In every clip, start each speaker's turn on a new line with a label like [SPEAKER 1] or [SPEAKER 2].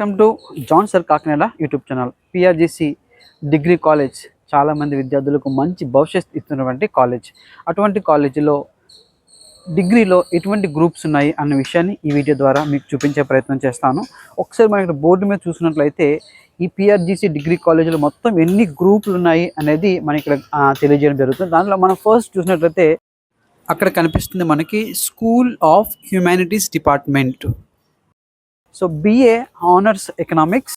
[SPEAKER 1] Welcome to John sir Kakinada YouTube channel. PRGC degree college. చాలామంది విద్యార్థులకు మంచి భవిష్యత్తు ఇస్తున్నటువంటి కాలేజ్. అటువంటి కాలేజీలో డిగ్రీలో ఎటువంటి గ్రూప్స్ ఉన్నాయి అన్న విషయాన్ని ఈ వీడియో ద్వారా మీకు చూపించే ప్రయత్నం చేస్తాను. ఒకసారి మనం ఇక్కడ బోర్డు మీద చూసినట్లయితే ఈ పిఆర్జీసీ డిగ్రీ కాలేజీలో మొత్తం ఎన్ని గ్రూపులు ఉన్నాయి అనేది మనం ఇక్కడ తెలియజేయడం జరుగుతుంది. దాంట్లో మనం ఫస్ట్ చూసినట్లయితే అక్కడ కనిపిస్తుంది మనకి school of humanities department. So BA honours economics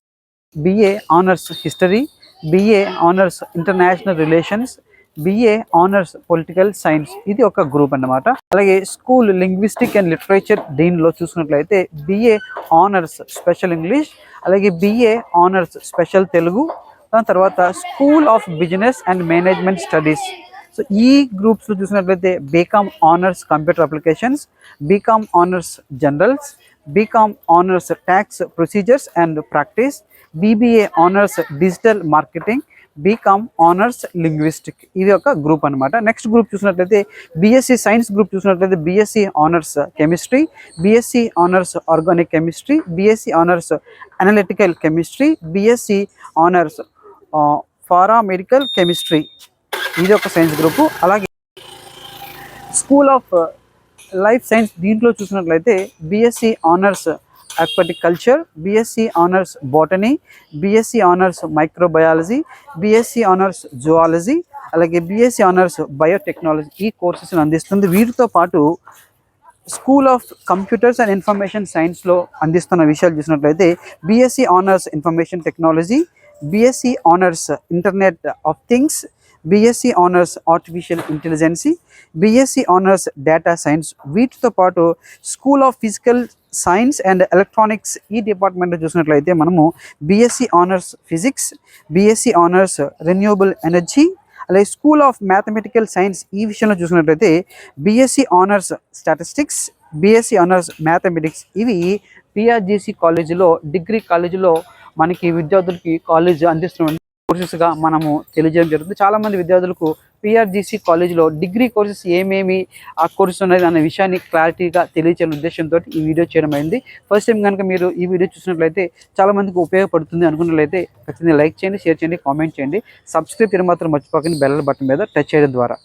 [SPEAKER 1] BA honours history BA honours international relations BA honours political science ఇది ఒక గ్రూప్ అన్నమాట. అలాగే స్కూల్ లింగ్విస్టిక్ అండ్ లిటరేచర్ దీనిలో చూసినట్లయితే బిఏ ఆనర్స్ స్పెషల్ ఇంగ్లీష్ అలాగే బిఏ ఆనర్స్ స్పెషల్ తెలుగు దాని తర్వాత school of business and management studies so ఈ గ్రూప్స్లో చూసినట్లయితే BCom honours computer applications BCom honours generals BCom honours tax procedures and practice BBA honours digital marketing BCom honours linguistic ఇది ఒక group అన్నమాట. Next group చూసినట్లయితే BSc science group చూసినట్లయితే BSc honours chemistry BSc honours organic chemistry BSc honours analytical chemistry BSc honours paramedical chemistry ఇది ఒక science group అలాగే school of life science దీంట్లో చూసినట్లయితే BSc honours aquatic culture BSc honours botany BSc honours microbiology BSc honours zoology అలాగే BSc honours biotechnology ఈ కోర్సెస్ని అందిస్తుంది. వీటితో పాటు school of computers and information సైన్స్లో అందిస్తున్న విషయాలు చూసినట్లయితే BSc honours information technology BSc honours internet of things BSc honours artificial intelligence BSc honours data science వీటితో పాటు school of physical science and electronics ఈ డిపార్ట్మెంట్లో చూసినట్లయితే మనము BSc honours physics BSc honours renewable energy అలాగే స్కూల్ ఆఫ్ మ్యాథమెటికల్ సైన్స్ ఈ విషయంలో చూసినట్లయితే BSc honours statistics BSc honours mathematics ఇవి పిఆర్జీసీ కాలేజీలో డిగ్రీ కాలేజీలో మనకి విద్యార్థులకి కాలేజ్ అందిస్తున్న కోర్సెస్గా మనము తెలియజేయడం జరుగుతుంది. చాలామంది విద్యార్థులకు పిఆర్జీసీ కాలేజీలో డిగ్రీ కోర్సెస్ ఏమేమి ఆ కోర్సెస్ ఉన్నాయి అనే విషయాన్ని క్లారిటీగా తెలియచేయని ఉద్దేశంతో ఈ వీడియో చేయడం అయింది. ఫస్ట్ టైం కనుక మీరు ఈ వీడియో చూసినట్లయితే చాలామందికి ఉపయోగపడుతుంది అనుకున్నట్లయితే ఖచ్చితంగా లైక్ చేయండి షేర్ చేయండి కామెంట్ చేయండి. సబ్స్క్రైబ్ చేయడం మాత్రం మర్చిపోకండి. బెల్ల బటన్ మీద టచ్ చేయడం ద్వారా.